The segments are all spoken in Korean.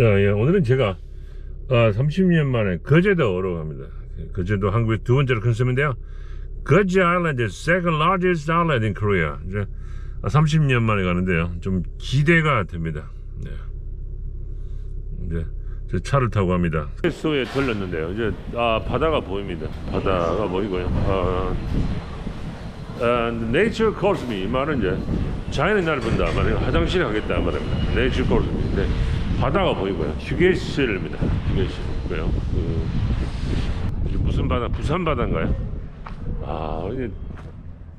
아, 예, 오늘은 제가 아, 30년 만에 거제도로 갑니다. 거제도 한국의 두 번째로 큰 섬인데요. 거제 아일랜드 second largest island in Korea. 이제 30년 만에 가는데요. 좀 기대가 됩니다. 네. 이제 저 차를 타고 갑니다. 소에 들렸는데요. 이제 아, 바다가 보입니다. 바다가 보이고요. 아, and nature calls me 이 말은 이제 자연이 나를 본다 말이에요 화장실에 가겠다 말입니다 nature calls me 네. 바다가 보이고요. 휴게실입니다. 휴게실이고요. 그, 이게 무슨 바다? 부산 바다인가요? 아 이게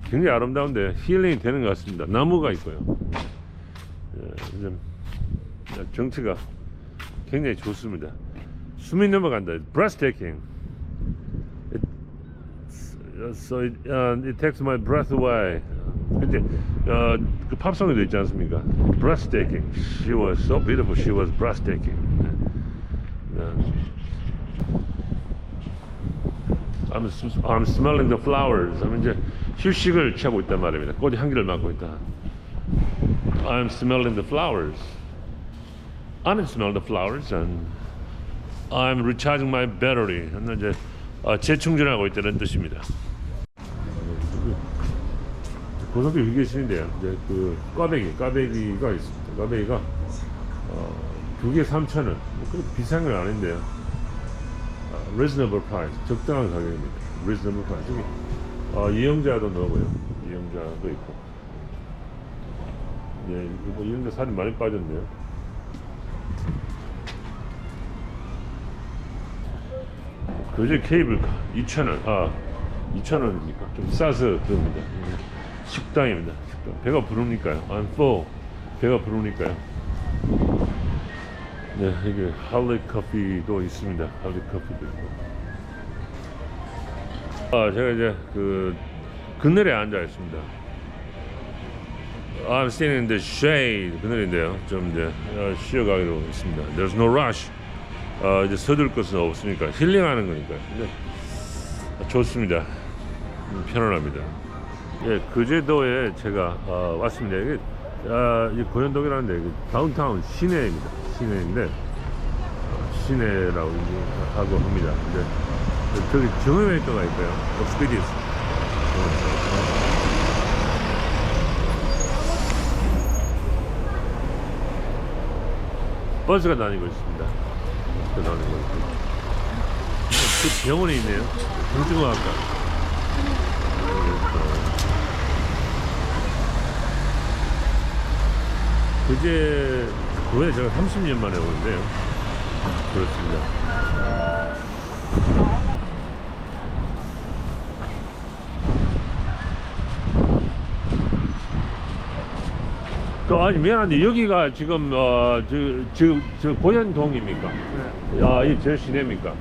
굉장히 아름다운데 힐링이 되는 것 같습니다. 나무가 있고요. 예, 좀 정치가 굉장히 좋습니다. 숨이 넘어간다. Breathtaking. So it, uh, it takes my breath away. 근데 어, 그 팝송에도 있지 않습니까? Breathtaking. She was so beautiful. She was breathtaking. 네. I'm, s- I'm smelling the flowers. 하면 이제 휴식을 취하고 있단 말입니다. 꽃이 향기를 맡고 있다. I'm smelling the flowers. I'm smelling the flowers and I'm recharging my battery. 하는 이제 어, 재충전하고 있다는 뜻입니다. 고속교 휴게실인데요. 이제 그 꽈배기, 꽈배기가 있습니다. 꽈배기가 어, 두개 3,000원. 뭐 그렇게 비싼 건 아닌데요. 어, reasonable price, 적당한 가격입니다. reasonable price. 여기 어, 이영자도 넣어고요. 이영자도 있고. 예, 이거 뭐 이영자 살이 많이 빠졌네요. 거제 케이블카 2,000원. 아, 2,000원입니까? 좀 싸서 그럽니다. 음, 식당입니다. 식당. 배가 부르니까요. I'm full. 배가 부르니까요. 네, 이게 할리 커피도 있습니다. 할리 커피도 있고. 아, 제가 이제 그 그늘에 앉아 있습니다. I'm sitting in the shade 그늘인데요. 좀 이제 어, 쉬어가기로 했습니다. There's no rush. 어, 이제 서둘 것은 없으니까 힐링하는 거니까요. 근데 좋습니다. 음, 편안합니다. 예, 거제도에 제가 어, 왔습니다. 이게 아, 이 고현동이라는데 이게 다운타운 시내입니다. 시내인데 어, 시내라고 하고 합니다. 근데 저기 정형외과가 있고요. 옥스피디스. 버스가 다니고 있습니다. 버스가 다니고 있고. 그 병원에 있네요. 정신과학과. 그제 그에 제가 30년 만에 오는데요. 그렇습니다. 그 아니 미안한데 여기가 지금 어저저 저 고현동입니까? 아, 이저 시내입니까?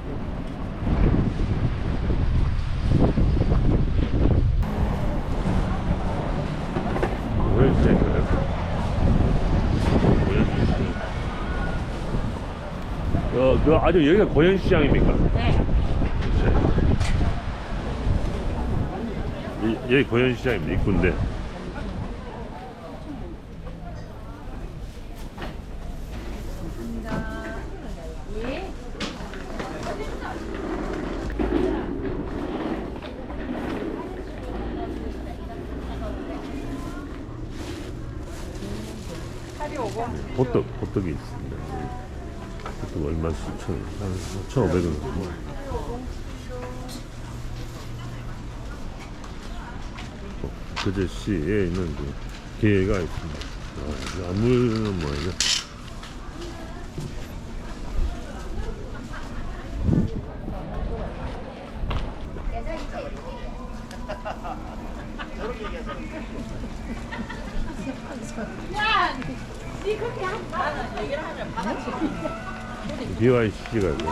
고현시장 고현시장. 어, 그 아주 여기가 고현시장입니까? 네. 이- 여기 고현시장입니다. 입구인데. 예. 호떡, 호떡이 있습니다. 얼마 수천 원, 한 1,500원. 그제시에 있는 그 게가 있습니다. 아, 안물은 뭐예요? BYC가 있고,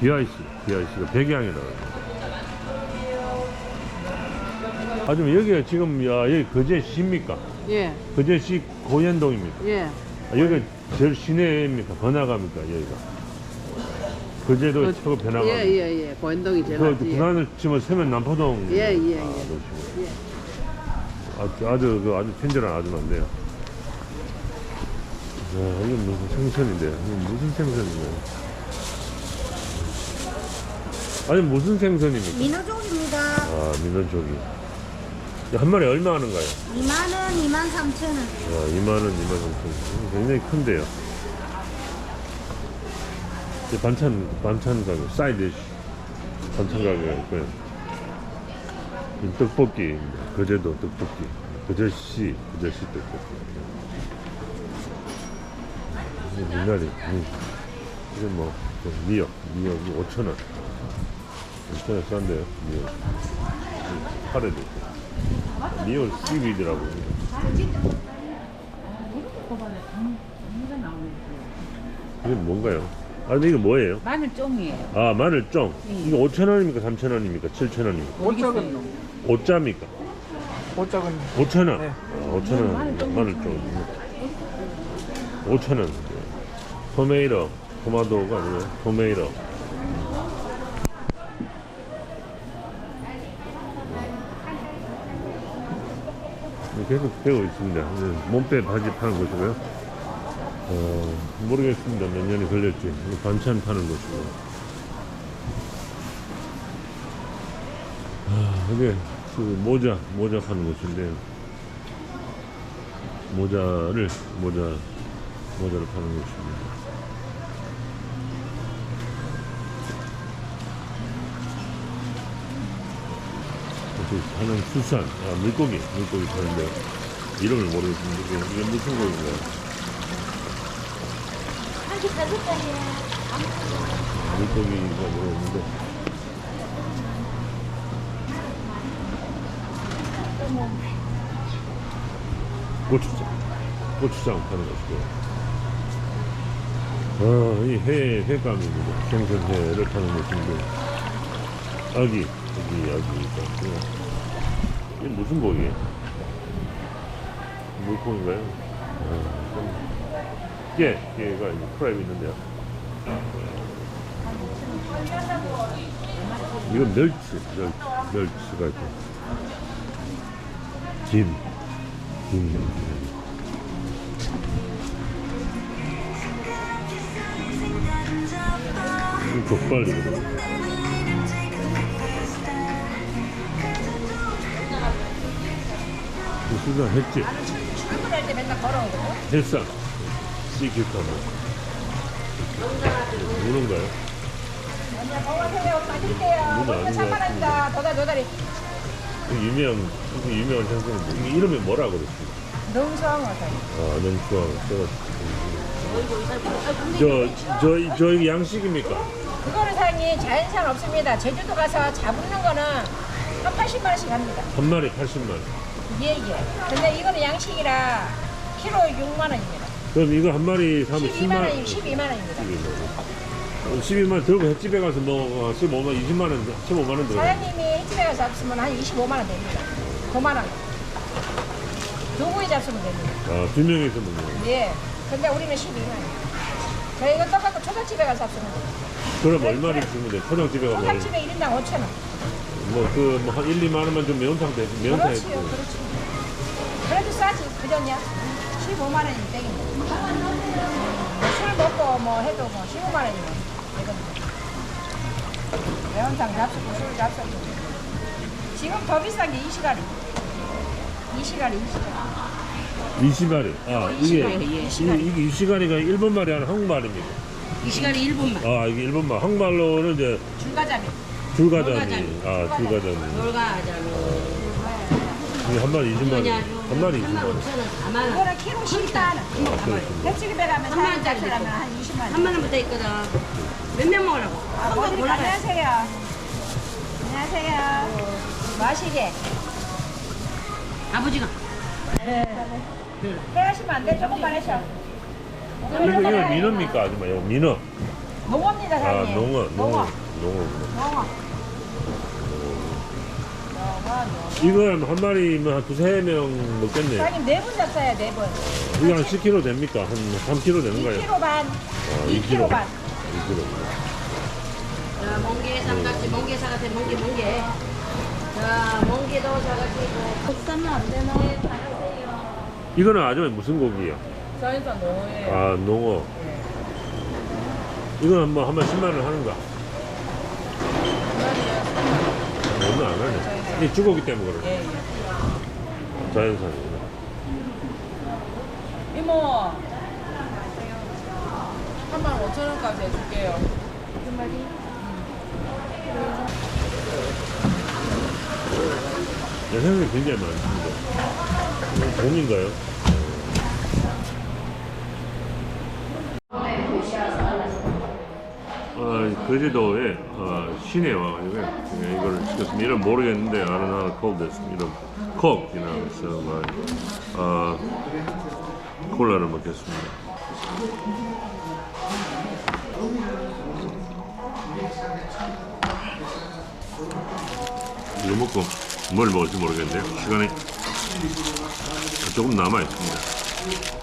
BYC, BYC가 백양이라고 합니다. 아, 좀 여기가 지금, 야, 여기 거제시입니까? 예, 거제시 고현동입니까? 예. 아, 여기가 제일 시내입니까? 번화가입니까? 여기가? 거제도 그- 최고 번화가. 예, 예, 예. 고현동이 제일 그 낫지. 부산을 치면 서면 남포동. 예, 예, 예. 아. 예. 아주, 아주, 그 아주 친절한 아줌마인데요. 이건 무슨 생선인데? 이건 무슨 생선인가요? 아니 무슨 생선입니까? 민어족입니다. 아 민원조기 한 마리 얼마 하는가요? 2만원, 2만 3천원. 아, 2만원, 2만 3천 굉장히 큰데요 이 반찬, 반찬 가격, 사이드 반찬 가격이고요 이 떡볶이, 거제도 떡볶이 거제시, 거제시 떡볶이 이 미나리 음. 이게 뭐또 미역, 미역이 5천원. 5천원 싼데요 미역. 카레도 있고. 미역 씨위드라고. 합니다 이게 뭔가요? 아 근데 이게 뭐예요? 마늘 쫑이에요. 아 마늘쫑. 이거 5천원입니까 3천원입니까 7천원입니까? 옷작은 놈. 5자입니까? 옷작은 5천원? 네. 아, 5천원. 마늘쫑. 5천원 토메이러 토마토가 아니고 토메이러 계속 배고 있습니다. 몸빼 바지 파는 곳이고요. 어, 모르겠습니다. 몇 년이 걸릴지. 반찬 파는 곳이고. 아, 이게 그 모자, 모자 파는 곳인데, 모자를, 모자, 모자를 파는 곳입니다. 여기 파는 수산, 아, 물고기, 물고기 파는데, 이름을 모르겠습니다. 이게, 무슨 고기인가요? 물고기가 모르겠는데, 고추장, 고추장 파는 것이고요. 아, 이 회, 회감입니다. 생선회를 파는 것인데, 아기, 아기, 아기가 있고요. 이게 무슨 고기예요? 물고기인가요? 깨가 이제 프라이브 있는데요. 이건 멸치, 멸치, 멸치가 있고. 김, 김. 이건 족발이거든. 이 수산 했지? 출근할 때 맨날 걸어오거든. 햇살, 씨기카마. 누군가요? 언니야 건강하세요. 빠질게요. 것 산만합니다. 도다 도다리. 그 유명, 그 유명한 생선인데, 이게 이름이 뭐라 그랬지? 능수항어 사 아, 냉수왕. 저, 저, 저, 이게 양식입니까? 그거는 사장님 자연산 없습니다. 제주도 가서 잡는 거는 한 80만 원씩 합니다. 한 마리 80만. 예, 예. 근데 이거는 양식이라 키로 6만 원입니다. 그럼 이거 한 마리 사면 12만 10만 원. 원이 12만 원입니다. 12만 원 들고 횟집에 가서 뭐 15만 원, 20만 원, 15만 원 들어. 사장님이 집에 가서 잡수면 한 25만 원 됩니다. 9만 원. 두 부위 잡수면 됩니다. 아, 두 명이서 먹는 거. 예. 근데 우리는 12만 원. 저희가 똑같고 초장집에 가서 잡수면 돼요. 그럼 얼마를 주면 돼? 초장집에 가면 초장집에 1인당 5천 원. 뭐그 뭐한 1, 2만 원만 좀 매운탕 대 매운탕 그렇지요, 해주고. 그렇지. 그래도 싸지, 그전냐? 15만 원이면 땡입니다. 술 먹고 뭐 해도 뭐 15만 원이면 되거든요. 매운탕 잡수고 술 잡수고. 지금 더 비싼 게 이시가리. 이시가리, 이시가리. 이시가리. 아, 이게 이시가리, 예. 이게, 이게 이시가리가 일본 말이 아니라 한국 말입니다. 이시가리 일본말. 아, 이게 일본 말. 한국 말로는 이제 줄가자미. 줄가자미. 아, 줄가자미. 돌가자미 이게 한 마리 20만 원. 한 마리 20만 3만 원. 5천 원, 4만 원. 이거는 키로 10만 원. 아, 그렇습니다. 횟집에 가면 한 사람 잡수라면 한 20만 원. 3만 원부터 있거든. 몇 명 먹으라고? 아, 한번 어머니 골라봐. 안녕하세요. 안녕하세요. 마시게. 아버지가 해하시면 안 돼. 조금만 해서. 이거, 이거 민어입니까? 아줌마, 이거 민어. 농어입니다, 아, 사장님. 농어, 농어. 농어. 농어. 이거 한 마리면 한 두세 명 먹겠네요. 사장님 네분 잡사요, 네 분. 이거 한 10kg 됩니까? 한 3kg 되는가요? 2kg 반. 아, 2kg 반. 2kg. 자, 멍게 삼각지, 멍게 사각지, 멍게, 멍게. 자, 멍게도 사각지고. 못 사면 안 되나? 이거는 아줌마 무슨 고기예요? 자연산 농어예요. 아 농어 이거는 뭐 한번 10만 원 하는가? 오늘 안 하네 이 죽었기 때문에 그래 예, 예. 자연산이구나 이모. 3만 5천 원까지 해줄게요. 내 생각이 굉장히 많습니다 이거 봄인가요? 아, 거제도에 어, 시내에 와가지고 예, 이걸 시켰습니다. 이름 모르겠는데 아는 하나 콜드스 이름 콕 뭐, 어, 콜라를 먹겠습니다. 이거 먹고 뭘 먹을지 모르겠는데요. 시간이 조금 남아 있습니다.